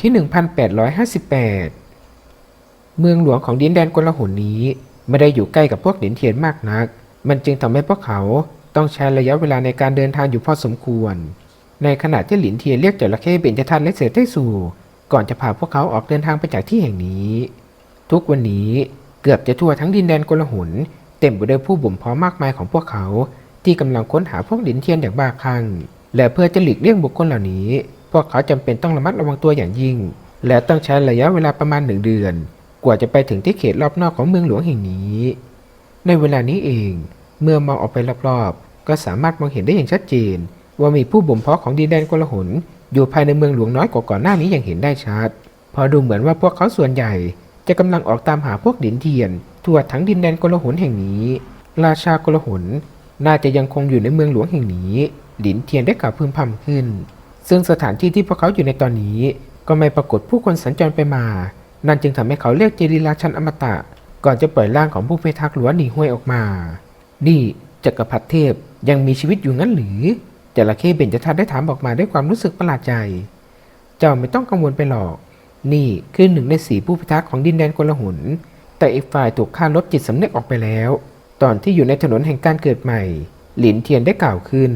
ที่ 1858 เมืองหลวงของดินแดนกลาหนนี้ไม่ได้อยู่ใกล้กับพวกหลินเทียนมากนัก มันจึงทำให้พวกเขาต้องใช้ระยะเวลาในการเดินทางอยู่พอสมควร ในขณะที่หลินเทียนเรียกจระเข้เบญจทันและเสือไต้สู่ก่อนจะพาพวกเขาออกเดินทางไปจากที่แห่งนี้ ทุกวันนี้เกือบจะทั่วทั้งดินแดนกลาหนเต็มไปด้วยผู้บ่มเพาะมากมายของพวกเขา ที่กำลังค้นหาพวกหลินเทียนอย่างบ้าคลั่งและเพื่อจะหลีกเลี่ยงบุคคลเหล่านี้ พวกเขาจำเป็นต้องระมัดระวังตัวอย่างยิ่ง และต้องใช้ระยะเวลาประมาณหนึ่งเดือน กว่าจะไปถึงที่เขตรอบนอกของเมืองหลวงแห่งนี้ ในเวลานี้เอง เมื่อมองออกไปรอบๆ ก็สามารถมองเห็นได้อย่างชัดเจน ว่ามีผู้บ่มเพาะของดินแดนกลหนอยู่ภายในเมืองหลวงน้อยกว่าก่อนหน้านี้อย่างเห็นได้ชัด พอดูเหมือนว่าพวกเขาส่วนใหญ่ จะกำลังออกตามหาพวกดินเทียน ทั่วทั้งดินแดนกลหนแห่งนี้ ราชากลหนน่าจะยังคงอยู่ในเมืองหลวงแห่งนี้หลินเทียนได้กล่าวพึมพำขึ้น ซึ่งสถานที่ที่พวกเขาอยู่ในตอนนี้ ก็ไม่ปรากฏผู้คนสัญจรไปมา นั่นจึงทำให้เขาเรียกเจดีราชันอมตะ ก่อนจะปล่อยร่างของผู้พิทักษ์หลวงหนีห้วยออกมา นี่จักรพรรดิเทพยังมีชีวิตอยู่งั้นหรือจระเข้เบญจทัศน์ได้ถามออกมาด้วยความรู้สึกประหลาดใจ เจ้าไม่ต้องกังวลไปหรอก นี่คือหนึ่งในสี่ผู้พิทักษ์ของดินแดนกลาหนแต่อีกฝ่ายถูกฆ่าลดจิตสำนึกออกไปแล้ว ตอนที่อยู่ในถนนแห่งการเกิดใหม่ หลินเทียนได้กล่าวขึ้น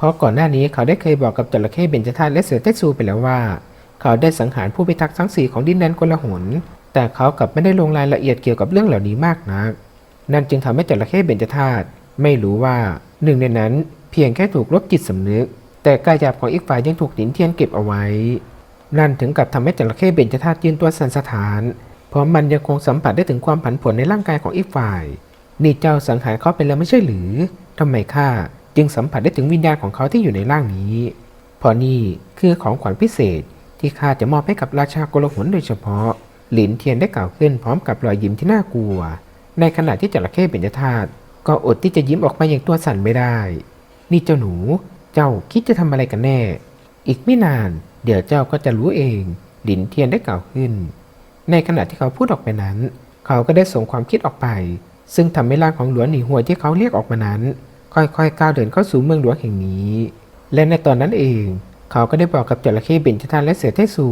เพราะก่อนหน้านี้เขาได้เคยบอกกับจระเข้เบญจทัศน์และเสือเต้ซูไปแล้วว่า เขาได้สังหารผู้พิทักษ์ทั้งสี่ของดินแดนกลาหนแต่เขากลับไม่ได้ลงรายละเอียดเกี่ยวกับเรื่องเหล่านี้มากนัก นั่นจึงทำให้จระเข้เบญจธาตุไม่รู้ว่าหนึ่งในนั้นเพียงแค่ถูกลบจิตสำนึก แต่กายหยาบของอีกฝ่ายยังถูกหลินเทียนเก็บเอาไว้ นั่นถึงกับทำให้จระเข้เบญจธาตุยืนตัวสั่นสะท้าน เพราะมันยังคงสัมผัสได้ถึงความผันผวนในร่างกายของอีกฝ่าย นี่เจ้าสังหารเขาไปแล้วไม่ใช่หรือทำไมข้า จึงสัมผัสได้ถึงวิญญาณของเขาที่อยู่ในร่างนี้พราะนี่คือของขวัญพิเศษที่ข้าจะมอบให้กับราชาโกลหนโดยเฉพาะ หลินเทียนได้กล่าวขึ้นพร้อมกับรอยยิ้มที่น่ากลัว ในขณะที่จระเข้เบญจธาตุก็อดที่จะยิ้มออกมาอย่างตัวสั่นไม่ได้ นี่เจ้าหนู เจ้าคิดจะทำอะไรกันแน่ อีกไม่นาน เดี๋ยวเจ้าก็จะรู้เอง หลินเทียนได้กล่าวขึ้น ในขณะที่เขาพูดออกไปนั้น เขาก็ได้ส่งความคิดออกไป ซึ่งทำให้ร่างของหลวงหนีหัวที่เขาเรียกออกมานั้น ค่อยๆก้าวเดินเข้าสู่เมืองหลวงแห่งนี้ และในตอนนั้นเอง เขาก็ได้บอกกับจระเข้เบญจทันและเสือเทสู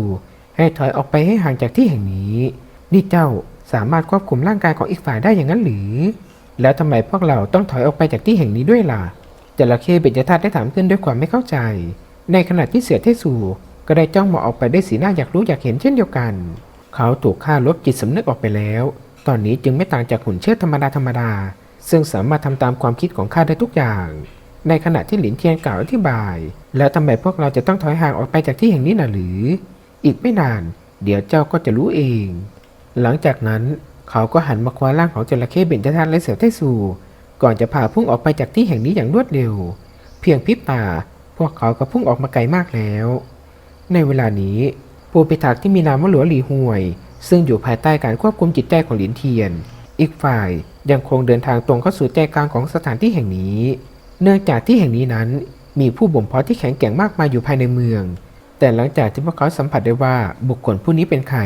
ให้ถอยออกไปให้ห่างจากที่แห่งนี้ นี่เจ้าสามารถควบคุมร่างกายของอีกฝ่ายได้อย่างนั้นหรือ แล้วทำไมพวกเราต้องถอยออกไปจากที่แห่งนี้ด้วยล่ะจระเข้เบญจทัศน์ได้ถามขึ้นด้วยความไม่เข้าใจ ในขณะที่เสือเทสูก็ได้จ้องมองออกไปด้วยสีหน้าอยากรู้อยากเห็นเช่นเดียวกัน เขาถูกฆ่าลบจิตสำนึกออกไปแล้ว ตอนนี้จึงไม่ต่างจากหุ่นเชิดธรรมดาธรรมดา ซึ่งสามารถทำตามความคิดของข้าได้ทุกอย่าง ในขณะที่หลินเทียนกล่าวอธิบาย แล้วทำไมพวกเราจะต้องถอยห่างออกไปจากที่แห่งนี้น่ะหรือ อีกไม่นาน เดี๋ยวเจ้าก็จะรู้เอง หลังจากนั้นเขาก็หันมาคว้าร่างของจระเข้เบญจทันและเสือไต้สูก่อนจะพาพุ่งออกไปจากที่แห่งนี้อย่างรวดเร็ว เพียงพริบตา พวกเขาก็พุ่งออกมาไกลมากแล้ว ในเวลานี้ผู้พิทักษ์ที่มีนามว่าหลวหลีห่วย ซึ่งอยู่ภายใต้การควบคุมจิตใจของหลินเทียน อีกฝ่าย ยังคงเดินทางตรงเข้าสู่ใจกลางของสถานที่แห่งนี้ เนื่องจากที่แห่งนี้นั้นมีผู้บ่มเพาะที่แข็งแกร่งมากมายอยู่ภายในเมือง แต่หลังจากที่พวกเขาสัมผัสได้ว่าบุคคลผู้นี้เป็นใคร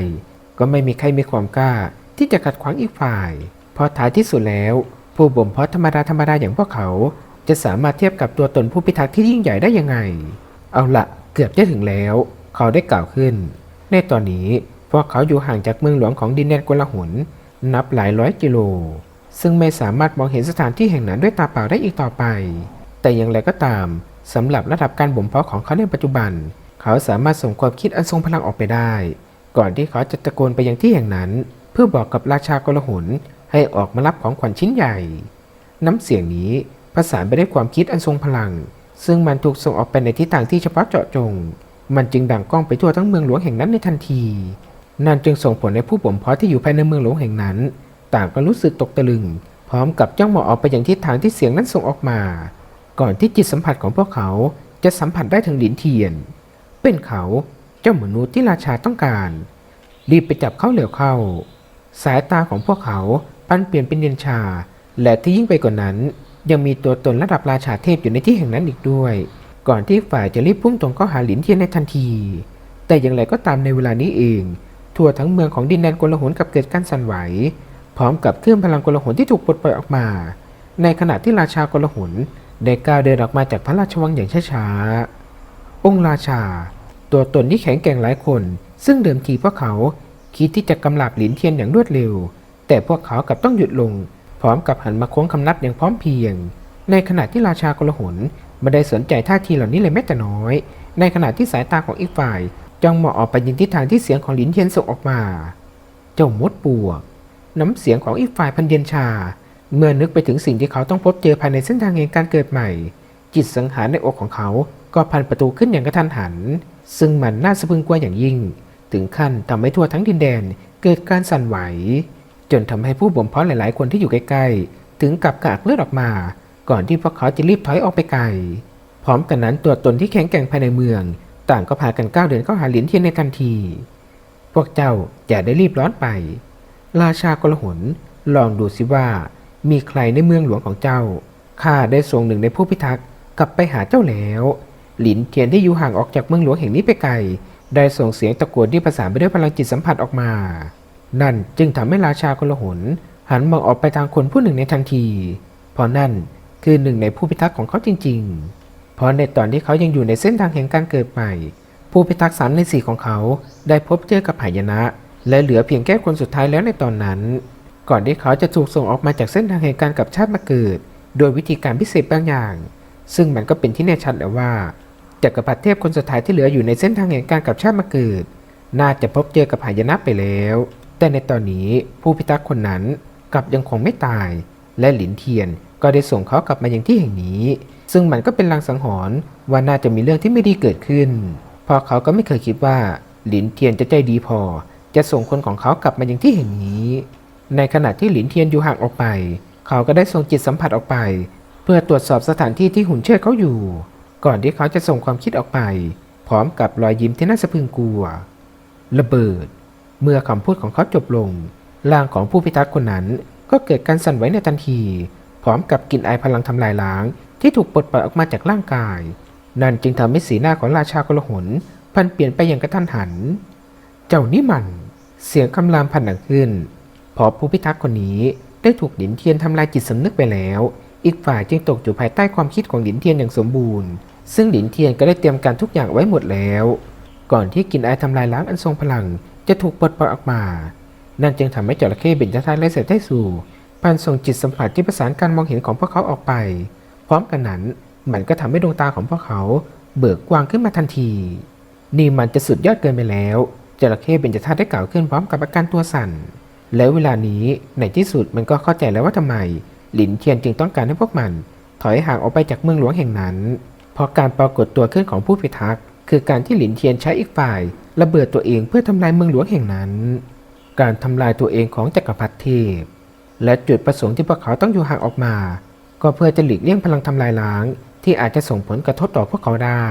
ก็ไม่มีใครมีความกล้า ที่จะขัดขวางอีกฝ่าย เพราะท้ายที่สุดแล้ว ผู้บ่มเพาะธรรมดาธรรมดาอย่างพวกเขา จะสามารถเทียบกับตัวตนผู้พิทักษ์ที่ยิ่งใหญ่ได้ยังไง เอาละเกือบจะถึงแล้ว เขาได้กล่าวขึ้น ในตอนนี้พวกเขาอยู่ห่างจากเมืองหลวงของดินแดนกลาหนนับหลายร้อยกิโล ซึ่งไม่สามารถมองเห็นสถานที่แห่งนั้นด้วยตาเปล่าได้อีกต่อไป แต่อย่างไรก็ตามสำหรับระดับการบ่มเพาะของเขาในปัจจุบัน เขาสามารถส่งความคิดอันทรงพลังออกไปได้ ก่อนที่เขาจะตะโกนไปยังที่แห่งนั้น เพื่อบอกกับราชากลหนให้ออกมารับของขวัญชิ้นใหญ่ น้ำเสียงนี้ผสานไปด้วยความคิดอันทรงพลัง ซึ่งมันถูกส่งออกไปในทิศทางที่เฉพาะเจาะจง มันจึงดังก้องไปทั่วทั้งเมืองหลวงแห่งนั้นในทันที นั่นจึงส่งผลให้ผู้บ่มเพาะที่อยู่ภายในเมืองหลวงแห่งนั้น ต่างก็รู้สึกตกตะลึง พร้อมกับจ้องมองออกไปอย่างทิศทางที่เสียงนั้นส่งออกมา ก่อนที่จิตสัมผัสของพวกเขาจะสัมผัสได้ถึงหลินเทียน เป็นเขาเจ้ามนุษย์ที่ราชาต้องการ รีบไปจับเขาเหลียวเข้า สายตาของพวกเขาปั้นเปลี่ยนเป็นเย็นชา และที่ยิ่งไปกว่านั้น ยังมีตัวตนระดับราชาเทพอยู่ในที่แห่งนั้นอีกด้วย ก่อนที่ฝ่ายจะรีบพุ่งตรงเข้าหาหลินเทียนในทันที แต่อย่างไรก็ตามในเวลานี้เอง ทั่วทั้งเมืองของดินแดนกลหนกับเกิดการสั่นไหว พร้อมกับคลื่นพลังกลหนที่ถูกปลดปล่อยออกมา ในขณะที่ราชากลหนได้ก้าวเดินออกมาจากพระราชวังอย่างช้าๆ องค์ราชา ตัวตนที่แข็งแกร่งหลายคน ซึ่งเดิมทีพวกเขาคิดที่จะกำลับหลินเทียนอย่างรวดเร็ว แต่พวกเขากลับต้องหยุดลง พร้อมกับหันมาโค้งคำนับอย่างพร้อมเพียง ในขณะที่ราชากลหนไม่ได้สนใจท่าทีเหล่านี้เลยแม้แต่น้อย ในขณะที่สายตาของอีกฝ่ายจ้องมองออกไปยังทิศทางที่เสียงของหลินเทียนส่งออกมา เจ้ามดปวก น้ำเสียงของอีกฝ่ายพันเย็นชา เมื่อนึกไปถึงสิ่งที่เขาต้องพบเจอภายในเส้นทางแห่งการเกิดใหม่ จิตสังหารในอกของเขาก็พันประตูขึ้นอย่างกระทันหัน ซึ่งมันน่าสะพึงกลัวอย่างยิ่ง ถึงขั้นทำให้ทั่วทั้งดินแดนเกิดการสั่นไหว จนทำให้ผู้บ่มเพาะหลาย ๆ คนที่อยู่ใกล้ ๆ ถึงกับกระอักเลือดออกมา ก่อนที่พวกเขาจะรีบถอยออกไปไกล พร้อมกันนั้นตัวตนที่แข็งแกร่งภายในเมือง ต่างก็พากันก้าวเดินเข้าหาเหรียญเทียนในทันที พวกเจ้าอย่าได้รีบร้อนไป ราชากลหนลองดูสิว่า มีใครในเมืองหลวงของเจ้า ข้าได้ส่งหนึ่งในผู้พิทักษ์กลับไปหาเจ้าแล้ว หลินเทียนที่อยู่ห่างออกจากเมืองหลวงแห่งนี้ไปไกล ได้ส่งเสียงตะโกนที่ผสานไปด้วยพลังจิตสัมผัสออกมา นั่นจึงทำให้ราชากลหนหันมองออกไปทางคนผู้หนึ่งในทันที เพราะนั่นคือหนึ่งในผู้พิทักษ์ของเขาจริง ๆ เพราะในตอนที่เขายังอยู่ในเส้นทางแห่งการเกิดใหม่ ผู้พิทักษ์สามในสี่ของเขาได้พบเจอกับหายนะ และเหลือเพียงแค่คนสุดท้ายแล้วในตอนนั้น ก่อนที่เขาจะถูกส่งออกมาจากเส้นทางแห่งการกลับชาติมาเกิด โดยวิธีการพิเศษบางอย่าง ซึ่งมันก็เป็นที่แน่ชัดแล้วว่าจักรพรรดิเทพคนสุดท้ายที่เหลืออยู่ในเส้นทางแห่งการกลับชาติมาเกิด น่าจะพบเจอกับหายนะไปแล้ว แต่ในตอนนี้ผู้พิทักษ์คนนั้นกลับยังคงไม่ตาย และหลินเทียนก็ได้ส่งเขากลับมายังที่แห่งนี้ ซึ่งมันก็เป็นลางสังหรณ์ว่าน่าจะมีเรื่องที่ไม่ดีเกิดขึ้น เพราะเขาก็ไม่เคยคิดว่าหลินเทียนจะใจดีพอ จะส่งคนของเขากลับมาอยังที่แห่งนี้ ในขณะที่หลินเทียนอยู่ห่างออกไป เขาก็ได้ส่งจิตสัมผัสออกไป เพื่อตรวจสอบสถานที่ที่หุ่นเชิดเขาอยู่ ก่อนที่เขาจะส่งความคิดออกไป พร้อมกับรอยยิ้มที่น่าสะพรึงกลัว ระเบิด เมื่อคำพูดของเขาจบลง ร่างของผู้พิทักษ์คนนั้น ก็เกิดการสั่นไหวในทันที พร้อมกับกลิ่นไอพลังทำลายล้าง ที่ถูกปลดปล่อยออกมาจากร่างกาย นั่นจึงทำให้สีหน้าของราชากลหนพันเปลี่ยนไปอย่างกระทันหัน เจ้านี่มัน เสียงคำรามพันดังขึ้น พอผู้พิทักษ์คนนี้ได้ถูกหลินเทียนทำลายจิตสำนึกไปแล้ว อีกฝ่ายจึงตกอยู่ภายใต้ความคิดของหลินเทียนอย่างสมบูรณ์ ซึ่งหลินเทียนก็ได้เตรียมการทุกอย่างไว้หมดแล้ว ก่อนที่กินไอทำลายล้างอันทรงพลัง จะถูกปลดปล่อยออกมา นั่นจึงทำให้จระเข้เบญจธาตุและเสด็จได้สู่พันส่งจิตสัมผัสที่ประสานการมองเห็นของพวกเขาออกไป พร้อมกันนั้นมันก็ทำให้ดวงตาของพวกเขา เบิกกว้างขึ้นมาทันที นี่มันจะสุดยอดเกินไปแล้ว จระเข้เบญจธาตุได้กล่าวขึ้นพร้อมกับอาการตัวสั่น แล้วเวลานี้ในที่สุดมันก็เข้าใจแล้วว่าทำไม หลินเทียนจึงต้องการให้พวกมัน ถอยห่างออกไปจากเมืองหลวงแห่งนั้น เพราะการปรากฏตัวขึ้นของผู้พิทักษ์คือการที่หลินเทียนใช้อีกฝ่าย ระเบิดตัวเองเพื่อทำลายเมืองหลวงแห่งนั้น การทำลายตัวเองของจักรพรรดิเทพ และจุดประสงค์ที่พวกเขาต้องอยู่ห่างออกมา ก็เพื่อจะหลีกเลี่ยงพลังทำลายล้าง ที่อาจจะส่งผลกระทบต่อพวกเขาได้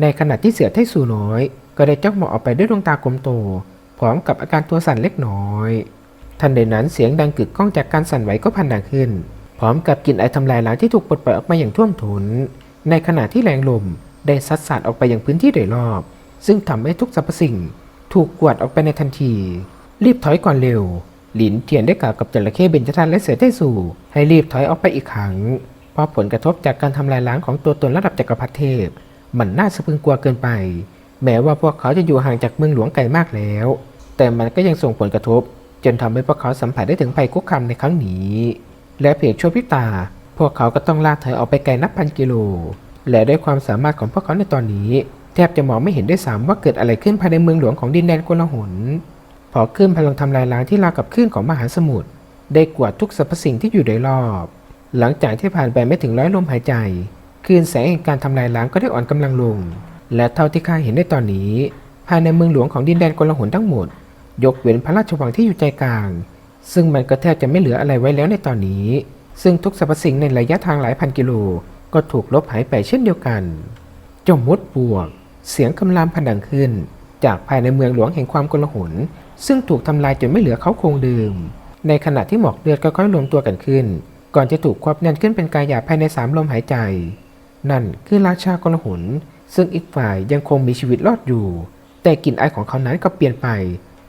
ในขณะที่เสือไทสูน้อย ก็ได้จ้องมองออกไปด้วยดวงตากลมโต พร้อมกับอาการตัวสั่นเล็กน้อย ทันใดนั้นเสียงดังกึกก้องจากการสั่นไหวก็พันดังขึ้น พร้อมกับกลิ่นไอทำลายล้างที่ถูกปลดปล่อยออกมาอย่างท่วมท้น ในขณะที่แรงลมได้ซัดสาดออกไปอยังพื้นที่โดยรอบ ซึ่งทำให้ทุกสรรพสิ่ง ถูกกวาดออกไปในทันที รีบถอยก่อนเร็ว หลินเทียนได้กล่าวกับจระเข้เบญจทันและเสือไต้สู่ ให้รีบถอยออกไปอีกครั้งเพราะผลกระทบจากการทำลายล้างของตัวตนระดับจักรพรรดิเทพ มันน่าสะพึงกลัวเกินไป แม้ว่าพวกเขาจะอยู่ห่างจากเมืองหลวงไกลมากแล้ว แต่มันก็ยังส่งผลกระทบ จนทำให้พวกเขาสัมผัสได้ถึงภัยคุกคามในครั้งนี้ และเพียงชั่วพริบตา พวกเขาก็ต้องลากถอยออกไปไกลนับพันกิโล และด้วยความสามารถของพวกเขาในตอนนี้ แทบจะมองไม่เห็นได้วยซ้ำว่าเกิดอะไรขึ้นภายในเมืองหลวงของดินแดนโกลาหลพอคลื่นพลังทำลายล้างที่ราวกับคลื่นของมหาสมุทรได้กวาดทุกสรรพสิ่งที่อยู่โดยรอบ หลังจากที่ผ่านไปไม่ถึงร้อยลมหายใจคลื่นแสงแห่งการทำลายล้างก็ได้อ่อนกำลังลง และเท่าที่ข้าเห็นในตอนนี้ ภายในเมืองหลวงของดินแดนกลาหลทั้งหมด ยกเว้นพระราชวังที่อยู่ใจกลาง ซึ่งมันก็แทบจะไม่เหลืออะไรไว้แล้วในตอนนี้ ซึ่งทุกสรรพสิ่งในระยะทางหลายพันกิโลก็ถูกลบหายไปเช่นเดียวกันจามุดบวก เสียงคำรามพันดังขึ้น จากภายในเมืองหลวงแห่งความกลาหลซึ่งถูกทำลายจนไม่เหลือเขาโครงเดิม ในขณะที่หมอกเลือดค่อยๆรวมตัวกันขึ้น ก่อนจะถูกควบแน่นขึ้นเป็นกายหยาภายในสามลมหายใจ นั่นคือราชากลหน ซึ่งอีกฝ่ายยังคงมีชีวิตรอดอยู่ แต่กลิ่นอายของเขานั้นก็เปลี่ยนไป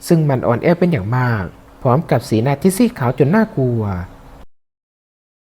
ซึ่งมันอ่อนแอเป็นอย่างมาก พร้อมกับสีหน้าที่ซีดขาวจนน่ากลัว